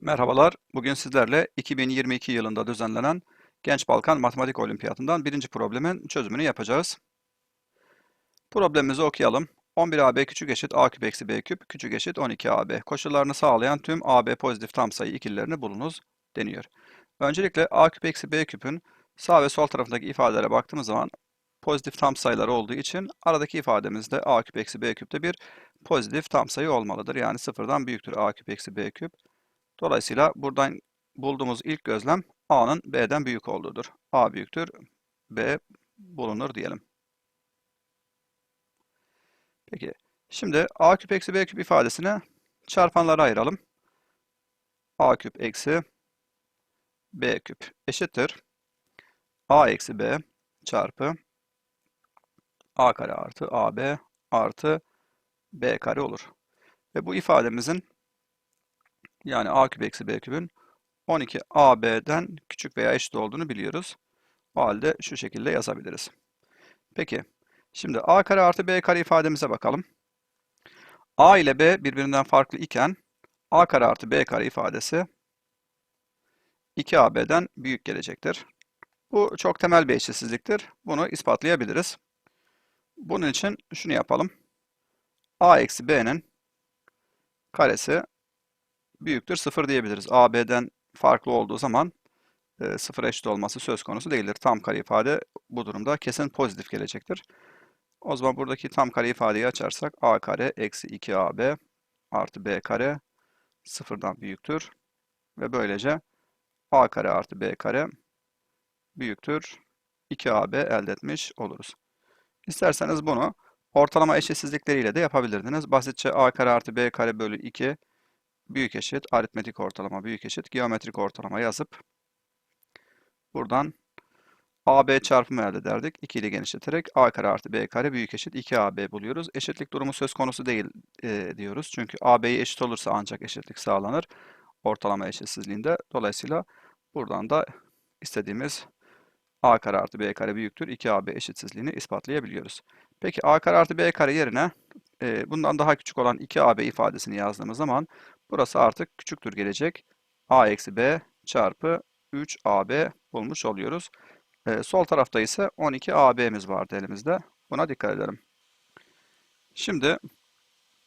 Merhabalar. Bugün sizlerle 2022 yılında düzenlenen Genç Balkan Matematik Olimpiyatından birinci problemin çözümünü yapacağız. Problemimizi okuyalım. 11AB küçük eşit A küp eksi B küp küçük eşit 12AB. Koşullarını sağlayan tüm AB pozitif tam sayı ikililerini bulunuz deniyor. Öncelikle A küp eksi B küpün sağ ve sol tarafındaki ifadelere baktığımız zaman pozitif tam sayılar olduğu için aradaki ifademizde A küp eksi B küpte bir pozitif tam sayı olmalıdır. Yani sıfırdan büyüktür A küp eksi B küp. Dolayısıyla buradan bulduğumuz ilk gözlem A'nın B'den büyük olduğudur. A büyüktür, B bulunur diyelim. Peki, şimdi A küp eksi B küp ifadesini çarpanlara ayıralım. A küp eksi B küp eşittir. A eksi B çarpı A kare artı AB artı B kare olur. Ve bu ifademizin yani a küp eksi b küpün 12 ab'den küçük veya eşit olduğunu biliyoruz. O halde şu şekilde yazabiliriz. Peki, şimdi a kare artı b kare ifademize bakalım. a ile b birbirinden farklı iken a kare artı b kare ifadesi 2ab'den büyük gelecektir. Bu çok temel bir eşitsizliktir. Bunu ispatlayabiliriz. Bunun için şunu yapalım. a eksi b'nin karesi büyüktür 0 diyebiliriz. AB'den farklı olduğu zaman e, 0 eşit olması söz konusu değildir. Tam kare ifade bu durumda kesin pozitif gelecektir. O zaman buradaki tam kare ifadeyi açarsak a kare eksi 2ab artı b kare sıfırdan büyüktür. Ve böylece a kare artı b kare büyüktür 2ab elde etmiş oluruz. İsterseniz bunu ortalama eşitsizlikleriyle de yapabilirdiniz. Basitçe a kare artı b kare bölü 2 büyük eşit, aritmetik ortalama büyük eşit, geometrik ortalama yazıp buradan AB çarpımı elde ederdik. 2 ile genişleterek A kare artı B kare büyük eşit 2AB buluyoruz. Eşitlik durumu söz konusu değil e, diyoruz. Çünkü AB'ye eşit olursa ancak eşitlik sağlanır. Ortalama eşitsizliğinde. Dolayısıyla buradan da istediğimiz A kare artı B kare büyüktür 2AB eşitsizliğini ispatlayabiliyoruz. Peki A kare artı B kare yerine e, bundan daha küçük olan 2AB ifadesini yazdığımız zaman Burası artık küçüktür gelecek. a eksi b çarpı 3ab bulmuş oluyoruz. Ee, sol tarafta ise 12ab'miz vardı elimizde. Buna dikkat edelim. Şimdi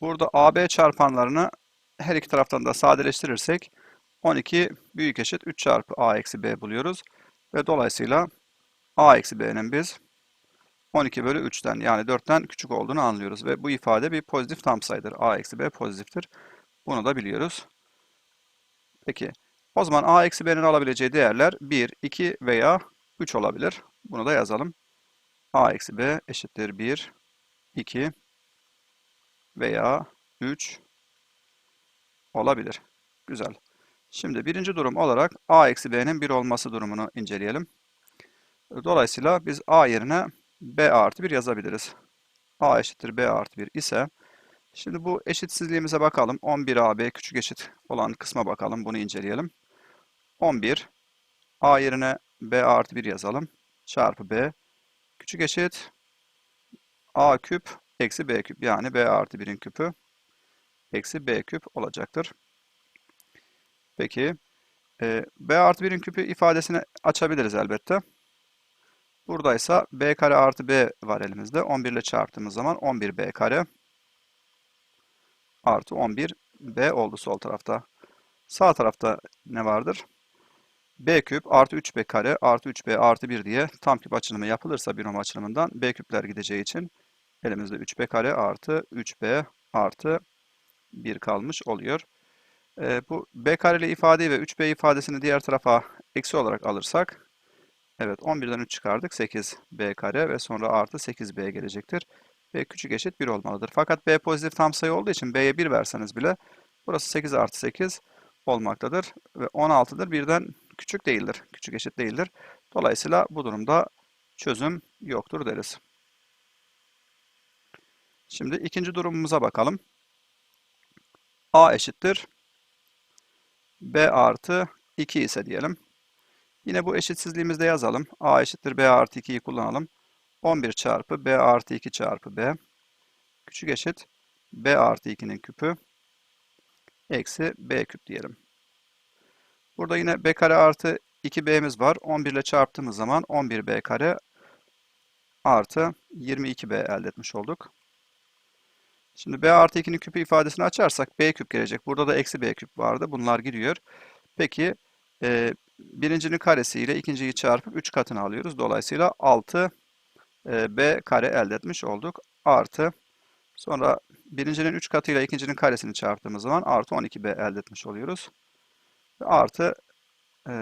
burada ab çarpanlarını her iki taraftan da sadeleştirirsek 12 büyük eşit 3 çarpı a eksi b buluyoruz. Ve dolayısıyla a eksi b'nin biz 12 bölü 3'ten yani 4'ten küçük olduğunu anlıyoruz. Ve bu ifade bir pozitif tam sayıdır. a eksi b pozitiftir. Bunu da biliyoruz. Peki. O zaman a eksi b'nin alabileceği değerler 1, 2 veya 3 olabilir. Bunu da yazalım. a eksi b eşittir 1, 2 veya 3 olabilir. Güzel. Şimdi birinci durum olarak a eksi b'nin 1 olması durumunu inceleyelim. Dolayısıyla biz a yerine b artı 1 yazabiliriz. a eşittir b artı 1 ise Şimdi bu eşitsizliğimize bakalım. 11AB küçük eşit olan kısma bakalım. Bunu inceleyelim. 11 A yerine B artı 1 yazalım. Çarpı B küçük eşit A küp eksi B küp. Yani B artı 1'in küpü eksi B küp olacaktır. Peki e, B artı 1'in küpü ifadesini açabiliriz elbette. Buradaysa B kare artı B var elimizde. 11 ile çarptığımız zaman 11B kare artı 11b oldu sol tarafta. Sağ tarafta ne vardır? b küp artı 3b kare artı 3b artı 1 diye tam küp açılımı yapılırsa binom açılımından b küpler gideceği için elimizde 3b kare artı 3b artı 1 kalmış oluyor. E, bu b kareli ifadeyi ve 3b ifadesini diğer tarafa eksi olarak alırsak evet 11'den 3 çıkardık 8b kare ve sonra artı 8b gelecektir. B küçük eşit 1 olmalıdır. Fakat B pozitif tam sayı olduğu için B'ye 1 verseniz bile burası 8 artı 8 olmaktadır. Ve 16'dır. Birden küçük değildir. Küçük eşit değildir. Dolayısıyla bu durumda çözüm yoktur deriz. Şimdi ikinci durumumuza bakalım. A eşittir. B artı 2 ise diyelim. Yine bu eşitsizliğimizde yazalım. A eşittir B artı 2'yi kullanalım. 11 çarpı b artı 2 çarpı b küçük eşit b artı 2'nin küpü eksi b küp diyelim. Burada yine b kare artı 2b'miz var. 11 ile çarptığımız zaman 11b kare artı 22b elde etmiş olduk. Şimdi b artı 2'nin küpü ifadesini açarsak b küp gelecek. Burada da eksi b küp vardı. Bunlar giriyor. Peki e, birincinin karesiyle ikinciyi çarpıp 3 katını alıyoruz. Dolayısıyla 6 e, b kare elde etmiş olduk. Artı sonra birincinin 3 katıyla ikincinin karesini çarptığımız zaman artı 12b elde etmiş oluyoruz. Ve artı e,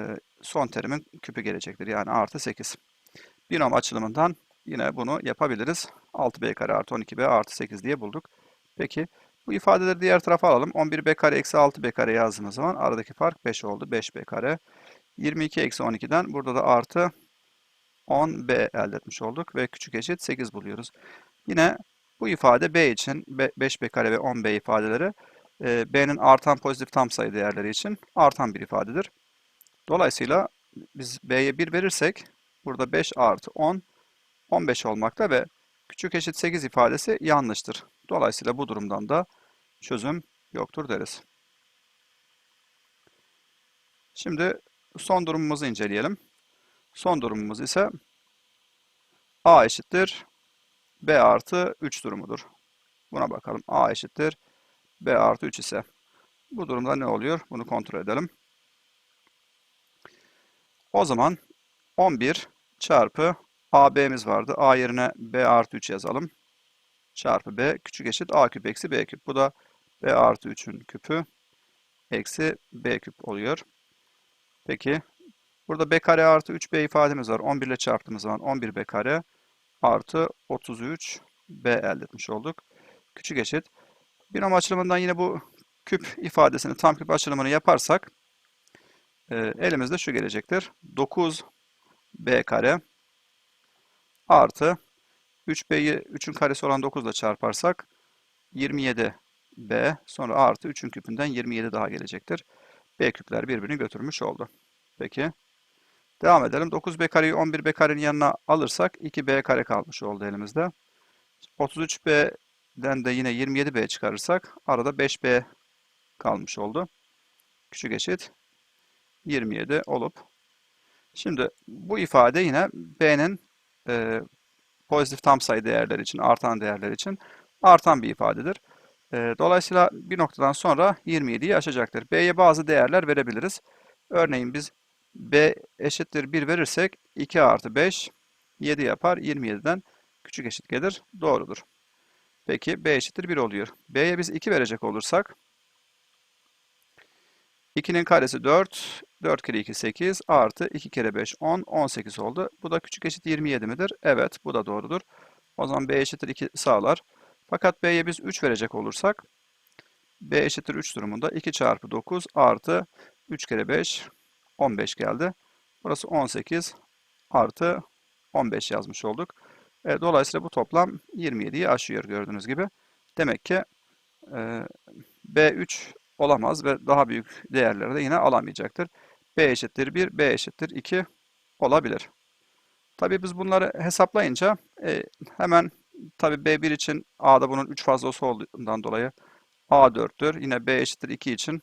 son terimin küpü gelecektir. Yani artı 8. Binom açılımından yine bunu yapabiliriz. 6b kare artı 12b artı 8 diye bulduk. Peki bu ifadeleri diğer tarafa alalım. 11b kare eksi 6b kare yazdığımız zaman aradaki fark 5 oldu. 5b kare. 22 eksi 12'den burada da artı 10b elde etmiş olduk ve küçük eşit 8 buluyoruz. Yine bu ifade b için 5b kare ve 10b ifadeleri e, b'nin artan pozitif tam sayı değerleri için artan bir ifadedir. Dolayısıyla biz b'ye 1 verirsek burada 5 artı 10 15 olmakta ve küçük eşit 8 ifadesi yanlıştır. Dolayısıyla bu durumdan da çözüm yoktur deriz. Şimdi son durumumuzu inceleyelim. Son durumumuz ise a eşittir b artı 3 durumudur. Buna bakalım. a eşittir b artı 3 ise bu durumda ne oluyor? Bunu kontrol edelim. O zaman 11 çarpı AB'miz vardı. A yerine B artı 3 yazalım. Çarpı B küçük eşit A küp eksi B küp. Bu da B artı 3'ün küpü eksi B küp oluyor. Peki burada B kare artı 3B ifademiz var. 11 ile çarptığımız zaman 11B kare artı 33 B elde etmiş olduk. Küçük eşit. Binom açılımından yine bu küp ifadesini tam küp açılımını yaparsak e, elimizde şu gelecektir. 9 B kare artı 3B'yi 3'ün karesi olan 9 ile çarparsak 27B sonra artı 3'ün küpünden 27 daha gelecektir. B küpler birbirini götürmüş oldu. Peki. Devam edelim. 9B kareyi 11B karenin yanına alırsak 2B kare kalmış oldu elimizde. 33B'den de yine 27B çıkarırsak arada 5B kalmış oldu. Küçük eşit 27 olup Şimdi bu ifade yine B'nin e, pozitif tam sayı değerleri için, artan değerler için artan bir ifadedir. E, dolayısıyla bir noktadan sonra 27'yi aşacaktır. B'ye bazı değerler verebiliriz. Örneğin biz B eşittir 1 verirsek 2 artı 5 7 yapar. 27'den küçük eşit gelir. Doğrudur. Peki B eşittir 1 oluyor. B'ye biz 2 verecek olursak 2'nin karesi 4, 4 kere 2 8 artı 2 kere 5 10, 18 oldu. Bu da küçük eşit 27 midir? Evet, bu da doğrudur. O zaman B eşittir 2 sağlar. Fakat B'ye biz 3 verecek olursak B eşittir 3 durumunda 2 çarpı 9 artı 3 kere 5 15 geldi. Burası 18 artı 15 yazmış olduk. E, dolayısıyla bu toplam 27'yi aşıyor gördüğünüz gibi. Demek ki e, B3 olamaz ve daha büyük değerleri de yine alamayacaktır. B eşittir 1, B eşittir 2 olabilir. Tabii biz bunları hesaplayınca e, hemen tabii B1 için A'da bunun 3 fazlası olduğundan dolayı A 4'tür. Yine B eşittir 2 için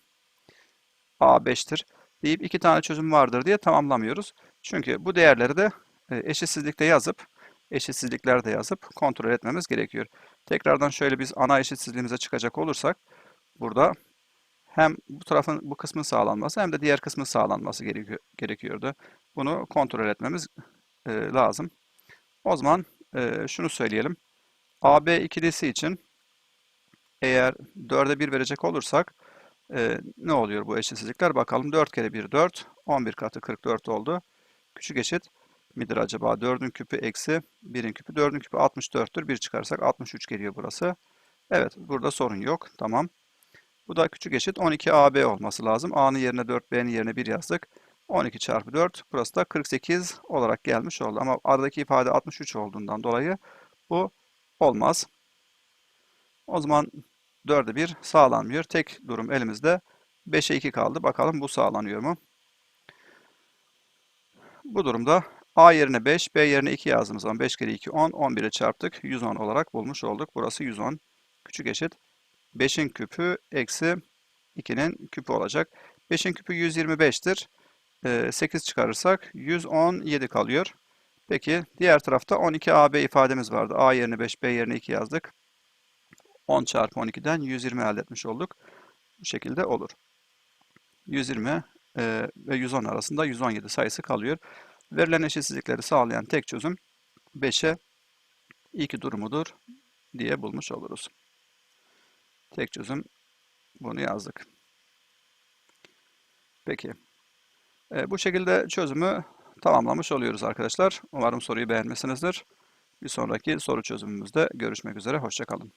A 5'tir deyip iki tane çözüm vardır diye tamamlamıyoruz. Çünkü bu değerleri de e, eşitsizlikte yazıp eşitsizliklerde yazıp kontrol etmemiz gerekiyor. Tekrardan şöyle biz ana eşitsizliğimize çıkacak olursak burada hem bu tarafın bu kısmın sağlanması hem de diğer kısmın sağlanması gerekiyordu. Bunu kontrol etmemiz e, lazım. O zaman e, şunu söyleyelim. AB ikilisi için eğer 4'e 1 verecek olursak e, ne oluyor bu eşitsizlikler? Bakalım 4 kere 1 4. 11 katı 44 oldu. Küçük eşit midir acaba? 4'ün küpü eksi 1'in küpü. 4'ün küpü 64'tür. 1 çıkarsak 63 geliyor burası. Evet burada sorun yok. Tamam. Bu da küçük eşit 12AB olması lazım. A'nın yerine 4, B'nin yerine 1 yazdık. 12 çarpı 4. Burası da 48 olarak gelmiş oldu. Ama aradaki ifade 63 olduğundan dolayı bu olmaz. O zaman 4'e 1 sağlanmıyor. Tek durum elimizde 5'e 2 kaldı. Bakalım bu sağlanıyor mu? Bu durumda A yerine 5, B yerine 2 yazdığımız zaman 5 kere 2 10, 11'e çarptık. 110 olarak bulmuş olduk. Burası 110. Küçük eşit 5'in küpü eksi 2'nin küpü olacak. 5'in küpü 125'tir. Ee, 8 çıkarırsak 117 kalıyor. Peki diğer tarafta 12AB ifademiz vardı. A yerine 5, B yerine 2 yazdık. 10 çarpı 12'den 120 elde etmiş olduk. Bu şekilde olur. 120 e, ve 110 arasında 117 sayısı kalıyor. Verilen eşitsizlikleri sağlayan tek çözüm 5'e 2 durumudur diye bulmuş oluruz. Tek çözüm bunu yazdık. Peki. E, bu şekilde çözümü tamamlamış oluyoruz arkadaşlar. Umarım soruyu beğenmişsinizdir. Bir sonraki soru çözümümüzde görüşmek üzere. Hoşçakalın.